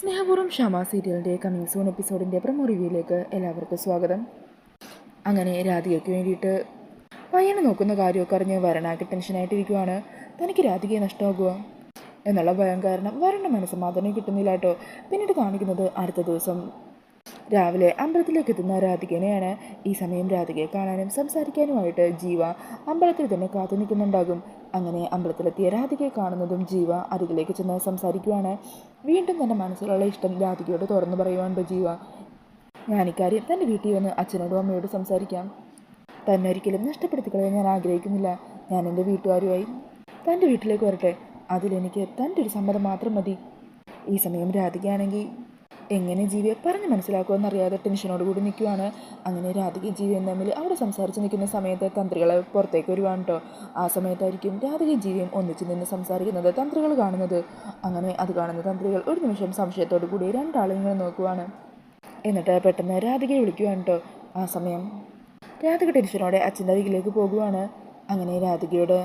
സ്നേഹപൂർവം ക്ഷമ സീരിയലിന്റെ coming soon എപ്പിസോഡിന്റെ പ്രമോ റിവ്യൂയിലേക്ക് എല്ലാവർക്കും സ്വാഗതം. അങ്ങനെ രാധികയ്ക്ക് വേണ്ടിയിട്ട് പയ്യനെ നോക്കുന്ന കാര്യമൊക്കെ അറിഞ്ഞ് വരണാക്കി ടെൻഷനായിട്ടിരിക്കുവാണ് തനിക്ക് രാധികയെ നഷ്ടമാകുക എന്നുള്ള ഭയം കാരണം വരണ്ട മനസ്സമാധാനം കിട്ടുന്നില്ല കേട്ടോ. പിന്നീട് കാണിക്കുന്നത് അടുത്ത ദിവസം. രാവിലെ അമ്പലത്തിലേക്ക് എത്തുന്ന രാധികനെയാണ് ഈ സമയം രാധികയെ കാണാനും സംസാരിക്കാനുമായിട്ട് ജീവ അമ്പലത്തിൽ തന്നെ കാത്തു നിൽക്കുന്നുണ്ടാകും. അങ്ങനെ അമ്പലത്തിലെത്തിയ രാധികയെ കാണുന്നതും ജീവ അരികിലേക്ക് ചെന്ന് സംസാരിക്കുവാണ്. വീണ്ടും തന്റെ മനസ്സിലുള്ള ഇഷ്ടം രാധികയോട് തുറന്നു പറയുവാനുണ്ട് ഞാൻ ഞാനിക്കാര്യം തന്റെ വീട്ടിൽ വന്ന് അച്ഛനോടും അമ്മയോടും സംസാരിക്കാം. തന്നെ ഒരിക്കലും നഷ്ടപ്പെടുത്തിക്കളയാൻ ഞാൻ ആഗ്രഹിക്കുന്നില്ല. ഞാൻ എന്റെ വീട്ടുകാരുമായി തന്റെ വീട്ടിലേക്ക് വരട്ടെ. അതിലെനിക്ക് തന്റെ ഒരു സമ്മതം മാത്രം മതി. ഈ സമയം രാധികയാണെങ്കിൽ എങ്ങനെ ജീവിയെ പറഞ്ഞ് മനസ്സിലാക്കുമെന്നറിയാതെ ടെൻഷനോട് കൂടി നിൽക്കുവാണ്. അങ്ങനെ രാധികയും ജീവിയും തമ്മിൽ അവിടെ സംസാരിച്ച് നിൽക്കുന്ന സമയത്ത് തന്ത്രികളെ പുറത്തേക്ക് വരുവാണ് കേട്ടോ ആ സമയത്തായിരിക്കും രാധികയും ജീവിയും ഒന്നിച്ച് നിന്ന് സംസാരിക്കുന്നത് തന്ത്രികൾ കാണുന്നത്. അങ്ങനെ അത് കാണുന്ന തന്ത്രികൾ ഒരു നിമിഷം സംശയത്തോടു കൂടി രണ്ടാളും ഇങ്ങനെ നോക്കുവാണ്. എന്നിട്ട് പെട്ടെന്ന് രാധികയെ വിളിക്കുവാണ് കേട്ടോ ആ സമയം രാധിക ടെൻഷനോടെ അച്ഛന്റെ അരികിലേക്ക് പോകുവാണ്. അങ്ങനെ രാധികയോട്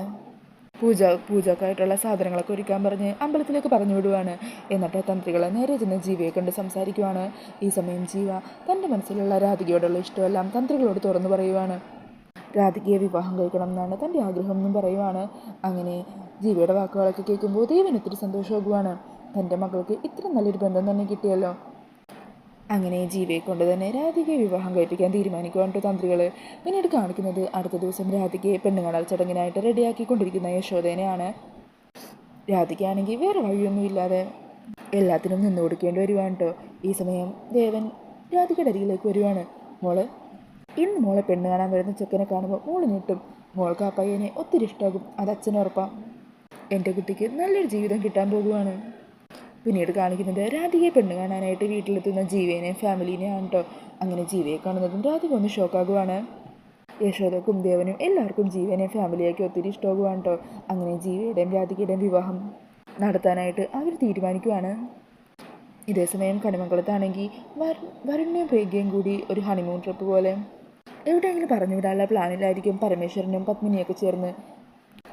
പൂജ പൂജക്കായിട്ടുള്ള സാധനങ്ങളൊക്കെ ഒരുക്കാൻ പറഞ്ഞ് അമ്പലത്തിലേക്ക് പറഞ്ഞു വിടുവാണ്. എന്നിട്ട് തന്ത്രികളെ നേരെ ചെന്ന് ജീവയെ കണ്ട് സംസാരിക്കുവാണ്. ഈ സമയം ജീവ തന്റെ മനസ്സിലുള്ള രാധികയോടുള്ള ഇഷ്ടമെല്ലാം തന്ത്രികളോട് തുറന്നു പറയുവാണ്. രാധികയെ വിവാഹം കഴിക്കണം എന്നാണ് തന്റെ ആഗ്രഹം എന്നും പറയുവാണ്. അങ്ങനെ ജീവയുടെ വാക്കുകളൊക്കെ കേൾക്കുമ്പോൾ ദേവന് ഒത്തിരി സന്തോഷമാകുവാണ്. തന്റെ മകൾക്ക് ഇത്ര നല്ലൊരു ബന്ധം തന്നെ കിട്ടിയല്ലോ. അങ്ങനെ ജീവയെ കൊണ്ട് തന്നെ രാധികയെ വിവാഹം കഴിപ്പിക്കാൻ തീരുമാനിക്കുവാണ് തന്ത്രികൾ പിന്നീട് കാണിക്കുന്നത് അടുത്ത ദിവസം രാധികയെ പെണ്ണുകാണൽ ചടങ്ങിനായിട്ട് റെഡിയാക്കിക്കൊണ്ടിരിക്കുന്ന യശോദേനെയാണ്. രാധികയാണെങ്കിൽ വേറെ വഴിയൊന്നുമില്ലാതെ എല്ലാത്തിനും നിന്ന് കൊടുക്കേണ്ടി വരുവാണ് കേട്ടോ ഈ സമയം ദേവൻ രാധികയുടെ അരികിലേക്ക് വരുവാണ്. മോൾ ഇന്ന് മോളെ പെണ്ണ് കാണാൻ വരുന്ന ചെക്കനെ കാണുമ്പോൾ മോൾ നീട്ടും മോൾക്ക് ആ പയ്യനെ ഒത്തിരി ഇഷ്ടമാകും അത് അച്ഛനുറപ്പാം എന്റെ കുട്ടിക്ക് നല്ലൊരു ജീവിതം കിട്ടാൻ പോകുവാണ്. പിന്നീട് കാണിക്കുന്നത് രാധികയെ പെണ്ണ് കാണാനായിട്ട് വീട്ടിലെത്തുന്ന ജീവേനെയും ഫാമിലിനെയാണ് കേട്ടോ അങ്ങനെ ജീവയെ കാണുന്നതും രാധിക ഒന്ന് ഷോക്കാകുവാണ്. യശോദക്കും ദേവനും എല്ലാവർക്കും ജീവനെ ഫാമിലിയാക്കി ഒത്തിരി ഇഷ്ടമാകുവാണ് കേട്ടോ അങ്ങനെ ജീവയുടെയും രാധികയുടെയും വിവാഹം നടത്താനായിട്ട് അവർ തീരുമാനിക്കുവാണ്. ഇതേസമയം കണിമംഗലത്താണെങ്കിൽ വര വരുണിനെയും പ്രേഗ്യയും കൂടി ഒരു ഹണിമൂൺ ട്രിപ്പ് പോലെ. എവിടെയെങ്കിലും പറഞ്ഞു വിടാനുള്ള പ്ലാനിലായിരിക്കും പരമേശ്വരനും പത്മിനിയൊക്കെ ചേർന്ന്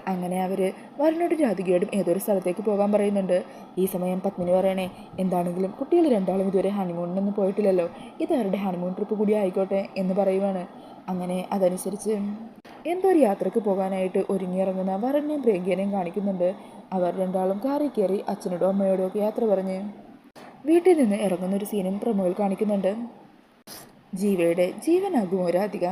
അങ്ങനെ അവർ വരനോട് രാധികയോടും ഏതൊരു സ്ഥലത്തേക്ക് പോകാൻ പറയുന്നുണ്ട്. ഈ സമയം പത്മിനി പറയണേ എന്താണെങ്കിലും കുട്ടികൾ രണ്ടാളും ഇതുവരെ ഹണിമൂണിനൊന്നും പോയിട്ടില്ലല്ലോ. ഇത് അവരുടെ ഹണിമൂൺ ട്രിപ്പ് കൂടി ആയിക്കോട്ടെ എന്ന് പറയുവാണ്. അങ്ങനെ അതനുസരിച്ച് എന്തോ ഒരു യാത്രയ്ക്ക് പോകാനായിട്ട് ഒരുങ്ങിയിറങ്ങുന്ന വരനെയും പ്രേഗ്യനെയും കാണിക്കുന്നുണ്ട്. അവർ രണ്ടാളും കാറി കയറി അച്ഛനോടും അമ്മയോടും ഒക്കെ യാത്ര പറഞ്ഞ് വീട്ടിൽ നിന്ന് ഇറങ്ങുന്ന ഒരു സീനും പ്രമോയിൽ കാണിക്കുന്നുണ്ട്. ജീവയുടെ ജീവനാകുമോ രാധിക?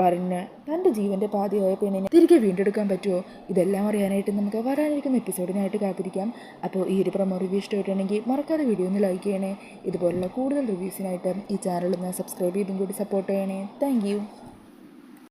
വരന് തന്റെ ജീവന്റെ പാതിയായ പെണ്ണിനെ തിരികെ വീണ്ടെടുക്കാൻ പറ്റുമോ? ഇതെല്ലാം അറിയാനായിട്ട് നമുക്ക് വരാനിരിക്കുന്ന എപ്പിസോഡിനായിട്ട് കാത്തിരിക്കാം. അപ്പോൾ ഈ ഒരു പ്രമോ റിവ്യൂ ഇഷ്ടമായിട്ടുണ്ടെങ്കിൽ മറക്കാതെ വീഡിയോ ഒന്ന് ലൈക്ക് ചെയ്യണേ. ഇതുപോലുള്ള കൂടുതൽ റിവ്യൂസിനായിട്ട് ഈ ചാനൽ ഒന്ന് സബ്സ്ക്രൈബ് ചെയ്തും കൂടി സപ്പോർട്ട് ചെയ്യണേ. താങ്ക്